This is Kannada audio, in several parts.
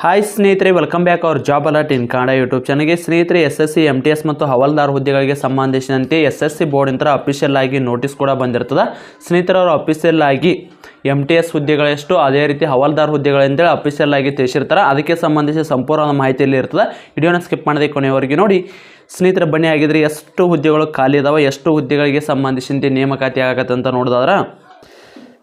ಹಾಯ್ ಸ್ನೇಹಿತರೆ welcome back our job alert in Kannada YouTube ಚಾನಲ್ಗೆ ಸ್ನೇಹಿತರೆ S S C M T S ಮತ್ತು ಹವಾಲ್ದಾರ್ ಹುದ್ದೆಗಳಿಗೆ ಸಂಬಂಧಿಸಿದಂತೆ ಎಸ್ ಎಸ್ ಸಿ ಬೋರ್ಡಿಂದ ಅಫಿಷಿಯಲ್ ಆಗಿ ನೋಟಿಸ್ ಕೂಡ ಬಂದಿರ್ತದೆ. ಸ್ನೇಹಿತರೆ, ಅವರು ಅಫಿಷಿಯಲ್ ಆಗಿ ಎಂ ಟಿ ಎಸ್ ಹುದ್ದೆಗಳೆಷ್ಟು ಅದೇ ರೀತಿ ಹವಾಲ್ದಾರ್ ಹುದ್ದೆಗಳಂತೇಳಿ ಅಫಿಷಿಯಲ್ ಆಗಿ ತಿಳಿಸಿರ್ತಾರೆ. ಅದಕ್ಕೆ ಸಂಬಂಧಿಸಿ ಸಂಪೂರ್ಣ ಮಾಹಿತಿಯಲ್ಲಿ ಇರ್ತದೆ. ವಿಡಿಯೋನ ಸ್ಕಿಪ್ ಮಾಡದೆ ಕೊನೆಯವರೆಗೆ ನೋಡಿ. ಸ್ನೇಹಿತರೆ, ಬನ್ನಿ ಆಗಿದ್ರೆ ಎಷ್ಟು ಹುದ್ದೆಗಳು ಖಾಲಿ ಇದಾವೆ, ಎಷ್ಟು ಹುದ್ದೆಗಳಿಗೆ ಸಂಬಂಧಿಸಿದಂತೆ ನೇಮಕಾತಿ ಆಗತ್ತಂತ ನೋಡಿದಾದ್ರೆ.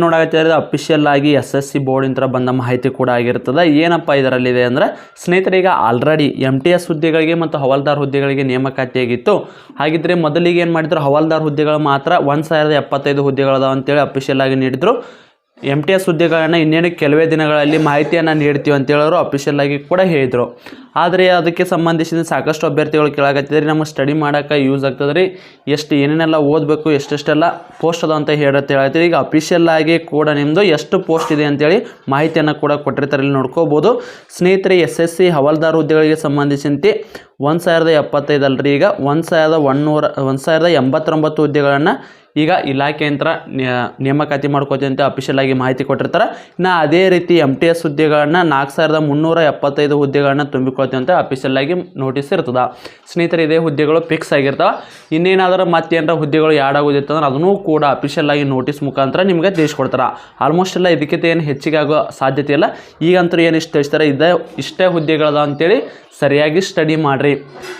ನೋಡಾಕತ್ತಿರೋದು ಅಫಿಷಿಯಲ್ ಆಗಿ ಎಸ್ ಎಸ್ ಸಿ ಬೋರ್ಡಿಂದ ಬಂದ ಮಾಹಿತಿ ಕೂಡ ಆಗಿರ್ತದೆ. ಏನಪ್ಪ ಇದರಲ್ಲಿದೆ ಅಂದರೆ ಸ್ನೇಹಿತರೆ ಈಗ ಆಲ್ರೆಡಿ ಎಂ ಟಿ ಎಸ್ ಹುದ್ದೆಗಳಿಗೆ ಮತ್ತು ಹವಾಲ್ದಾರ್ ಹುದ್ದೆಗಳಿಗೆ ನೇಮಕಾತಿ ಆಗಿತ್ತು ಹಾಗಿದ್ರೆ ಮೊದಲಿಗೆ ಏನು ಮಾಡಿದ್ರು? ಹವಾಲ್ದಾರ್ ಹುದ್ದೆಗಳು ಮಾತ್ರ ಒಂದು ಸಾವಿರದ ಎಪ್ಪತ್ತೈದು ಹುದ್ದೆಗಳದಾವ ಅಂತೇಳಿ ಅಫಿಷಿಯಲ್ ಆಗಿ ನೀಡಿದ್ರು. ಎಂ ಟಿ ಎಸ್ ಹುದ್ದೆಗಳನ್ನು ಇನ್ನೇನು ಕೆಲವೇ ದಿನಗಳಲ್ಲಿ ಮಾಹಿತಿಯನ್ನು ನೀಡ್ತೀವಿ ಅಂತ ಹೇಳೋರು ಅಫಿಷಿಯಲ್ ಆಗಿ ಕೂಡ ಹೇಳಿದರು. ಆದರೆ ಅದಕ್ಕೆ ಸಂಬಂಧಿಸಿದ ಸಾಕಷ್ಟು ಅಭ್ಯರ್ಥಿಗಳು ಕೇಳಾಕತ್ತಿದ್ರಿ ನಮಗೆ ಸ್ಟಡಿ ಮಾಡೋಕ್ಕೆ ಯೂಸ್ ಆಗ್ತದೆ ರೀ ಎಷ್ಟು ಏನೇನೆಲ್ಲ ಓದಬೇಕು, ಎಷ್ಟೆಷ್ಟೆಲ್ಲ ಪೋಸ್ಟ್ ಅದ ಅಂತ ಹೇಳತ್ತೆ ಈಗ ಅಫಿಷಿಯಲ್ ಆಗಿ ಕೂಡ ನಿಮ್ಮದು ಎಷ್ಟು ಪೋಸ್ಟ್ ಇದೆ ಅಂತೇಳಿ ಮಾಹಿತಿಯನ್ನು ಕೂಡ ಕೊಟ್ಟಿರ್ತಾರೆ. ಇಲ್ಲಿ ನೋಡ್ಕೋಬೋದು. ಸ್ನೇಹಿತರೆ ಎಸ್ ಎಸ್ ಸಿ ಹವಾಲ್ದಾರ್ ಹುದ್ದೆಗಳಿಗೆ ಸಂಬಂಧಿಸಿದಂತೆ ಒಂದು ಸಾವಿರದ ಎಪ್ಪತ್ತೈದು ಅಲ್ರಿ. ಈಗ ಒಂದು ಸಾವಿರದ ಒನ್ನೂರ ಒಂದು ಸಾವಿರದ ಎಂಬತ್ತೊಂಬತ್ತು ಹುದ್ದೆಗಳನ್ನು ಈಗ ಇಲಾಖೆ ಯಂತ್ರ ನೇಮಕಾತಿ ಮಾಡ್ಕೋತೀವಿ ಅಂತ ಅಫಿಷಿಯಲ್ ಆಗಿ ಮಾಹಿತಿ ಕೊಟ್ಟಿರ್ತಾರೆ. ಇನ್ನು ಅದೇ ರೀತಿ ಎಂ ಟಿ ಎಸ್ ಹುದ್ದೆಗಳನ್ನ ನಾಲ್ಕು ಸಾವಿರದ ಮುನ್ನೂರ ಎಪ್ಪತ್ತೈದು ಹುದ್ದೆಗಳನ್ನ ತುಂಬಿಕೊಳ್ತೀವಿ ಅಂತ ಅಫಿಷಿಯಲ್ ಆಗಿ ನೋಟಿಸ್ ಇರ್ತದೆ. ಸ್ನೇಹಿತರೆ, ಇದೇ ಹುದ್ದೆಗಳು ಫಿಕ್ಸ್ ಆಗಿರ್ತವೆ. ಇನ್ನೇನಾದರೂ ಮತ್ತೇನಾರ ಹುದ್ದೆಗಳು ಯಾಡ್ ಆಗೋದಿತ್ತು ಅಂದ್ರೆ ಅದನ್ನೂ ಕೂಡ ಅಫಿಷಿಯಲ್ ಆಗಿ ನೋಟಿಸ್ ಮುಖಾಂತರ ನಿಮಗೆ ತಿಳಿಸ್ಕೊಡ್ತಾರೆ. ಆಲ್ಮೋಸ್ಟ್ ಎಲ್ಲ ಇದಕ್ಕಿಂತ ಏನು ಹೆಚ್ಚಿಗೆ ಆಗೋ ಸಾಧ್ಯತೆ ಇಲ್ಲ. ಈಗಂತೂ ಏನು ಇಷ್ಟು ತಿಳಿಸ್ತಾರೆ, ಇದೇ, ಇಷ್ಟೇ ಹುದ್ದೆಗಳದ ಅಂತೇಳಿ ಸರಿಯಾಗಿ ಸ್ಟಡಿ ಮಾಡಿರಿ.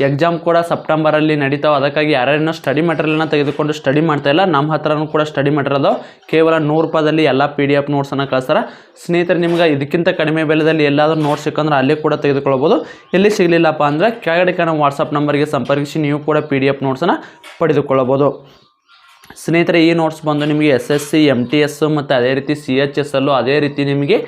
ಎಕ್ಸಾಮ್ ಕೂಡ ಸೆಪ್ಟೆಂಬರಲ್ಲಿ ನಡೀತಾವೆ, ಅದಕ್ಕಾಗಿ ಯಾರ್ಯಾರೇನೋ ಸ್ಟಡಿ ಮೆಟೀರಿಯಲ್ನ ತೆಗೆದುಕೊಂಡು ಸ್ಟಡಿ ಮಾಡ್ತಾ ನಮ್ಮ ಹತ್ರನೂ ಕೂಡ ಸ್ಟಡಿ ಅದಾವೆ ಕೇವಲ ನೂರು ರೂಪಾಯಿದಲ್ಲಿ ಎಲ್ಲ ಪಿ ಡಿ ಎಫ್ ನೋಟ್ಸನ್ನು ಕಳಿಸ್ತಾರೆ. ಸ್ನೇಹಿತರೆ, ನಿಮ್ಗೆ ಇದಕ್ಕಿಂತ ಕಡಿಮೆ ಬೆಲೆದಲ್ಲಿ ಎಲ್ಲಾದರೂ ನೋಟ್ಸ್ ಸಿಕ್ಕಂದ್ರೆ ಅಲ್ಲಿ ಕೂಡ ತೆಗೆದುಕೊಳ್ಬೋದು. ಎಲ್ಲಿ ಸಿಗಲಿಲ್ಲಪ್ಪ ಅಂದರೆ ಕೆಳಗಡೆ ಕಾಣೋ ವಾಟ್ಸಪ್ ನಂಬರ್ಗೆ ಸಂಪರ್ಕಿಸಿ ನೀವು ಕೂಡ ಪಿ ಡಿ ಎಫ್ ನೋಟ್ಸನ್ನು ಪಡೆದುಕೊಳ್ಳಬಹುದು. ಸ್ನೇಹಿತರೆ, ಈ ನೋಟ್ಸ್ ಬಂದು ನಿಮಗೆ S S C M T S ಮತ್ತು ಅದೇ ರೀತಿ ಸಿ ಎಚ್ ಎಸ್ ಅಲ್ಲೂ ಅದೇ ರೀತಿ ನಿಮಗೆ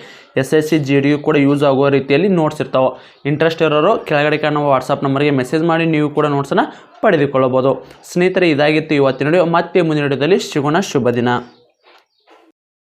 S S C G D you ಕೂಡ ಯೂಸ್ ಆಗುವ ರೀತಿಯಲ್ಲಿ ನೋಟ್ಸ್ ಇರ್ತಾವೆ. ಇಂಟ್ರೆಸ್ಟ್ ಇರೋರು ಕೆಳಗಡೆ ಕಾಣುವ ವಾಟ್ಸಪ್ ನಂಬರ್ಗೆ ಮೆಸೇಜ್ ಮಾಡಿ ನೀವು ಕೂಡ ನೋಟ್ಸನ್ನು ಪಡೆದುಕೊಳ್ಳಬಹುದು. ಸ್ನೇಹಿತರೆ, ಇದಾಗಿತ್ತು ಇವತ್ತಿನ ವಿಡಿಯೋ ಮತ್ತೆ ಮುಂದಿನ ವಿಡಿಯೋದಲ್ಲಿ ಶುಭ ದಿನ.